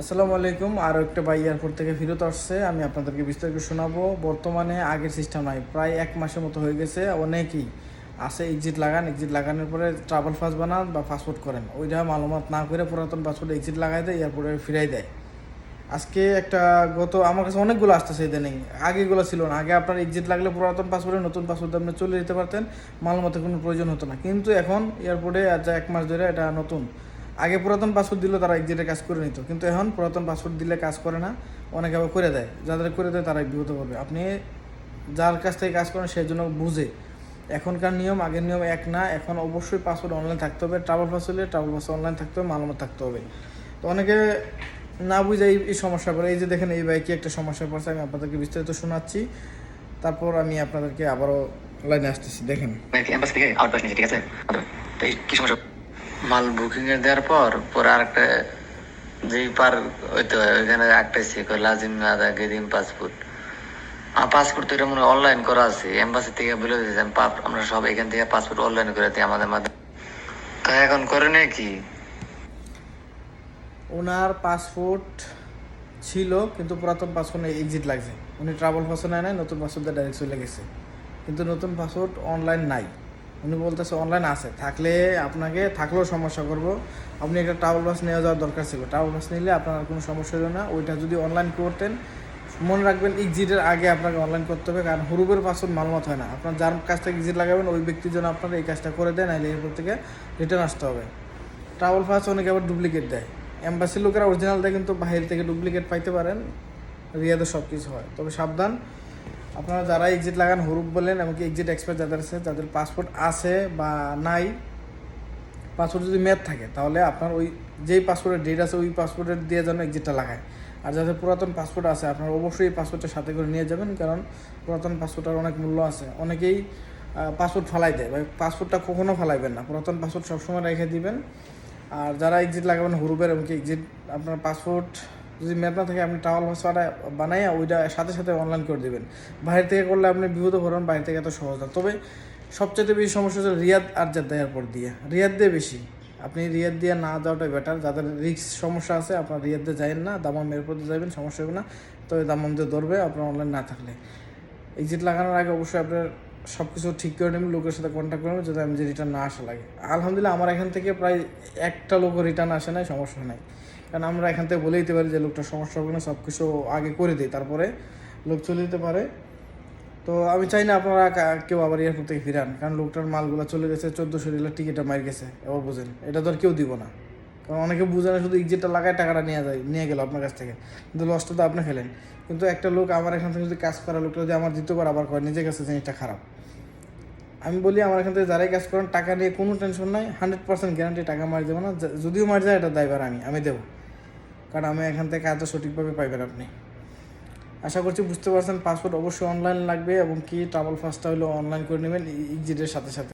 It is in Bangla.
আসসালামু আলাইকুম। আরও একটা বাই এয়ারপোর্ট থেকে ফেরত আসছে। আমি আপনাদেরকে বিস্তারিত শোনাবো। বর্তমানে আগের সিস্টেম নাই। প্রায় এক মাসের মতো হয়ে গেছে। অনেকেই আসে এক্সিট লাগান। এক্সিট লাগানোর পরে ট্রাভেল পাস বানান বা পাসপোর্ট করেন। ওইটা মালুমাত না করে পুরাতন পাসপোর্ট এক্সিট লাগাই দেয়, এয়ারপোর্টে ফিরাই দেয়। আজকে একটা গত, আমার কাছে অনেকগুলো আসতেছে ইদানিং। আগেগুলো ছিল না। আগে আপনার এক্সিট লাগলে পুরাতন পাসপোর্টে নতুন পাসপোর্ট আপনি চলে যেতে পারতেন। মালুমাতে কোনো প্রয়োজন হতো না। কিন্তু এখন এয়ারপোর্টে আজ এক মাস ধরে এটা নতুন। আগে পুরাতন পাসওয়ার্ড দিলে তারা এক্সিটে কাজ করে নিত, কিন্তু এখন পুরাতন পাসওয়ার্ড দিলে কাজ করে না, অনেকে আবার করে দেয়। যাদের করে দেয় তারা বিপদ করবে। আপনি যার কাছ থেকে কাজ করেন সেই জন্য বুঝে। এখনকার নিয়ম, আগের নিয়ম এক না, এখন অবশ্যই পাসওয়ার্ড অনলাইন থাকতে হবে। ট্রাভেল পাস হলে ট্রাভেল পাস অনলাইন থাকতে হবে মালুমাত থাকতে হবে। তো অনেকে না বুঝে এই সমস্যা করে এই যে দেখেন, এই বাইকে একটা সমস্যা পড়ছে, আমি আপনাদেরকে বিস্তারিত শোনাচ্ছি। তারপর আমি আপনাদেরকে আবারও লাইনে আসতেছি। দেখেন। ঠিক আছে? কি সমস্যা? মাল বুকিং এ দেওয়ার পর, পরে আরেকটা যেই পার হইতে হয়, ওইখানে একটা চেক হয় লাজিম আদা গেদিম পাসপোর্ট আমার পাসপোর্ট তো এটা মনে অনলাইন করা আছে। এম্বাসি থেকে বলে দিয়েছেন আমরা সব এখান থেকে পাসপোর্ট অনলাইন করে দিই আমাদের মাধ্যমে। তো এখন করে নেই কি? ওনার পাসপোর্ট ছিল, কিন্তু পুরাতন পাসপোর্টে এক্সিট লাগছে। উনি ট্রাভেল পাসপোর্ট নেয় নাই, নতুন পাসপোর্ট দিয়ে ডাইরেক্ট চলে গেছে। কিন্তু নতুন পাসপোর্ট অনলাইন নাই। উনি বলতেছে অনলাইন আছে, থাকলে আপনাকে, থাকলেও সমস্যা করব। আপনি একটা ট্রাভেল বাস নিয়ে যাওয়ার দরকার ছিল। ট্রাভেল বাস নিলে আপনার কোনো সমস্যা হলো না। ওইটা যদি অনলাইন করতেন, মনে রাখবেন এক্সিটের আগে আপনাকে অনলাইন করতে হবে, কারণ হুরুবের পাসপোর্ট মালুমাত হয় না। আপনার যার কাছ থেকে এক্সিট লাগাবেন, ওই ব্যক্তির জন্য আপনার এই কাজটা করে দেয়, নাহলে এরপর থেকে রিটার্ন আসতে হবে। ট্রাভেল পাস অনেকে আবার ডুপ্লিকেট দেয়। এম্বাসির লোকেরা অরিজিনাল দেয়, কিন্তু বাইরে থেকে ডুপ্লিকেট পাইতে পারেন। রিয়াদে সব কিছু হয়। তবে সাবধান আপনারা যারা এক্সিট লাগান, হরুপ বলেন এমনকি এক্সিট এক্সপায়ার যাদের আছে, যাদের পাসপোর্ট আছে বা নাই পাসপোর্ট যদি মেয়াদ থাকে, তাহলে আপনার ওই যেই পাসপোর্টের ডেট আছে, ওই পাসপোর্টের দিয়ে যেন এক্সিটটা লাগায়। আর যাদের পুরাতন পাসপোর্ট আছে, আপনার অবশ্যই এই পাসপোর্টটা সাথে করে নিয়ে যাবেন, কারণ পুরাতন পাসপোর্টের অনেক মূল্য আছে। অনেকেই পাসপোর্ট ফালাই দেয় বা পাসপোর্টটা কখনো ফালাইবেন না। পুরাতন পাসপোর্ট সবসময় রেখে দিবেন। আর যারা এক্সিট লাগাবেন, হুরুপের এমনকি এক্সিট আপনার পাসপোর্ট যদি ম্যাপ না থাকে, আপনি টাওয়াল ভাষাটা বানাইয়া ওইটা সাথে সাথে অনলাইন করে দেবেন। বাইরে থেকে করলে আপনি বিপদ ভরেন বাইরে থেকে এত সহজ না। তবে সবচেয়ে বেশি সমস্যা হচ্ছে রিয়াদ আর জেদ্দা এয়ারপোর্ট দিয়ে। রিয়াদ দিয়ে বেশি। আপনি রিয়াদ দিয়ে না যাওয়াটাই বেটার যাদের রিক্স সমস্যা আছে, আপনার রিয়াদ দিয়ে যাবেন না। দামাম এয়ারপোর্টে যাবেন সমস্যা হবে না। তবে দামাম দিয়ে ধরবে, আপনার অনলাইন না থাকলে। এক্সিট লাগানোর আগে অবশ্যই আপনার সব কিছু ঠিক করে নেবেন, লোকের সাথে কন্ট্যাক্ট করবেন যাতে আমি যে রিটার্ন না আসা লাগে। আলহামদুলিল্লাহ, আমার এখান থেকে প্রায় একটা লোকও রিটার্ন আসে নাই, সমস্যা নাই। কারণ আমরা এখান থেকে বলে দিতে পারি যে লোকটা সমস্যা হবে না সব কিছু আগে করে দিই, তারপরে লোক চলে যেতে পারে। তো আমি চাই না আপনারা কেউ আবার এয়ারপোর্ট থেকে ফিরান কারণ লোকটার মালগুলো চলে গেছে, চোদ্দোশো রিলের টিকিটটা মার গেছে, এবার বুঝেন। এটা তো আর কেউ দিব না। কারণ অনেকে বুঝে না, শুধু এক্সিটটা লাগায় টাকাটা নিয়ে যায়, নিয়ে গেল আপনার কাছ থেকে। কিন্তু লসটা তো আপনি খেলেন কিন্তু একটা লোক আমার এখান থেকে যদি কাজ করা, লোকটা যদি আমার দিতে পারে, আবার করে, নিজের কাছে জিনিসটা খারাপ। আমি বলি আমার এখান থেকে যারাই কাজ করেন, টাকা নিয়ে কোনো টেনশন নাই হান্ড্রেড পার্সেন্ট গ্যারান্টি টাকা মার দেবো না যদিও মার যায়, এটা দায়বার আমি আমি দেবো। কারণ আমি এখান থেকে এত সঠিকভাবে পাইবেন আপনি। আশা করছি বুঝতে পারছেন, পাসপোর্ট অবশ্যই অনলাইন লাগবে এবং কি ট্রাভেল ফার্স্টটা হলো অনলাইন করে নেবেন এক্সিটের সাথে সাথে।